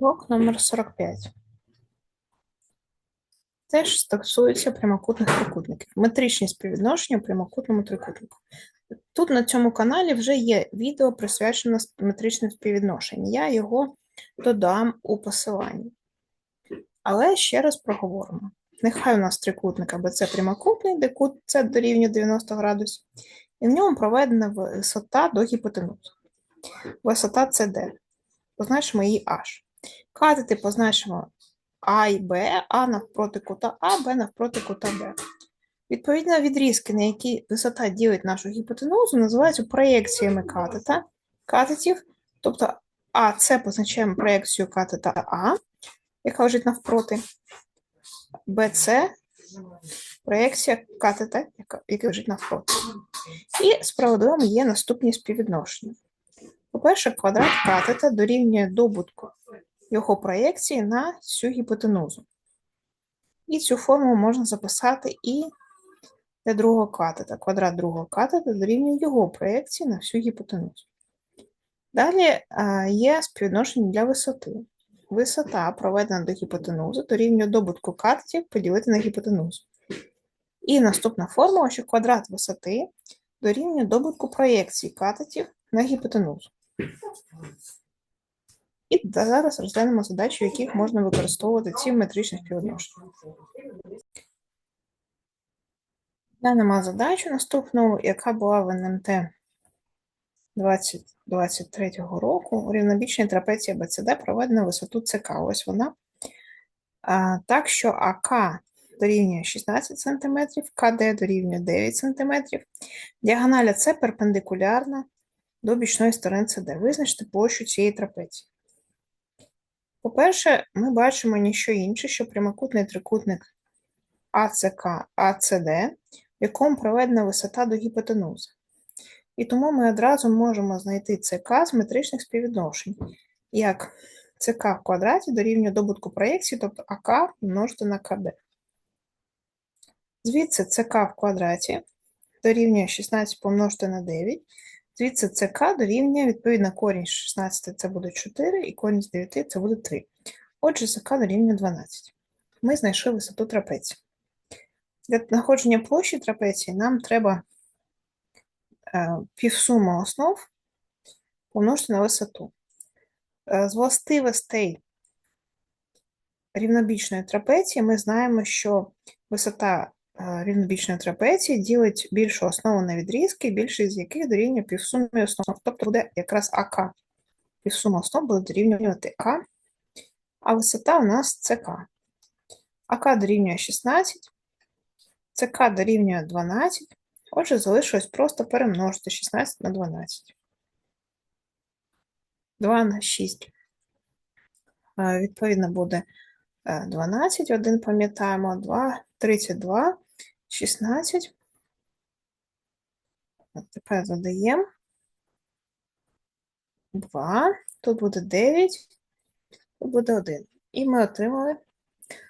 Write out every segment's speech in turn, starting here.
Урок номер 45. Теж стосується прямокутних трикутників. Метричні співвідношення у прямокутному трикутнику. Тут на цьому каналі вже є відео присвячене метричним співвідношенням. Я його додам у посиланні. Але ще раз проговоримо. Нехай у нас трикутник АБЦ прямокутний, де кут С дорівнює 90 градусів, і в ньому проведена висота до гіпотенузи. Висота CD. Позначимо її H. Катети позначимо А і Б, А навпроти кута А, Б навпроти кута Б. Відповідно, відрізки, на які висота ділить нашу гіпотенузу, називаються проєкціями катета, катетів. Тобто АС позначаємо проєкцію катета А, яка лежить навпроти, БЦ проєкція катета, яка, яка лежить навпроти. І справедливим є наступні співвідношення. По-перше, квадрат катета дорівнює добутку його проєкції на всю гіпотенузу. І цю формулу можна записати і для другого катета. Квадрат другого катета дорівнює його проєкції на всю гіпотенузу. Далі є співвідношення для висоти. Висота, проведена до гіпотенузи, дорівнює добутку катетів поділити на гіпотенузу. І наступна формула, що квадрат висоти дорівнює добутку проєкції катетів на гіпотенузу. І зараз розглянемо задачі, яких можна використовувати ці метричні співвідношення. Глянемо задачу наступну, яка була в НМТ 2023 року. Рівнобічній трапеції БЦД проведено висоту ЦК. Ось вона. А, Так що АК дорівнює 16 см, КД дорівнює 9 см, діагоналя С перпендикулярна до бічної сторони СД. Визначте площу цієї трапеції. По-перше, ми бачимо ніщо інше, що прямокутний трикутник АЦК АЦД, в якому проведена висота до гіпотенузи. І тому ми одразу можемо знайти ЦК з метричних співвідношень, як ЦК в квадраті дорівнює добутку проєкції, тобто АК множити на КД. Звідси ЦК в квадраті дорівнює 16 помножити на 9. Звідси ЦК дорівнює, відповідно, корінь з 16 це буде 4, і корінь з 9 це буде 3. Отже, ЦК дорівнює 12. Ми знайшли висоту трапеції. Для знаходження площі трапеції нам треба е, півсума основ помножити на висоту. Е, з властивостей рівнобічної трапеції ми знаємо, що висота е, рівнобічної трапеції ділить більшу основу на відрізки, більшість з яких дорівнює півсумі основ. Тобто буде якраз АК. Півсума основ буде дорівнювати А, а висота у нас ЦК. АК дорівнює 16, ЦК дорівнює 12, отже, залишилось просто перемножити 16 на 12. 2 на 6. Відповідно, буде 12, 1 пам'ятаємо, 2, 32, 16. Тепер додаємо 2, тут буде 9, тут буде 1. І ми отримали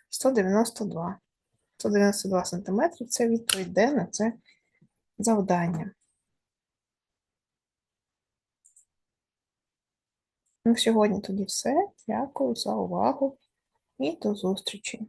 192. 192 см – це відповідь на це завдання. На сьогодні тоді все. Дякую за увагу і до зустрічі!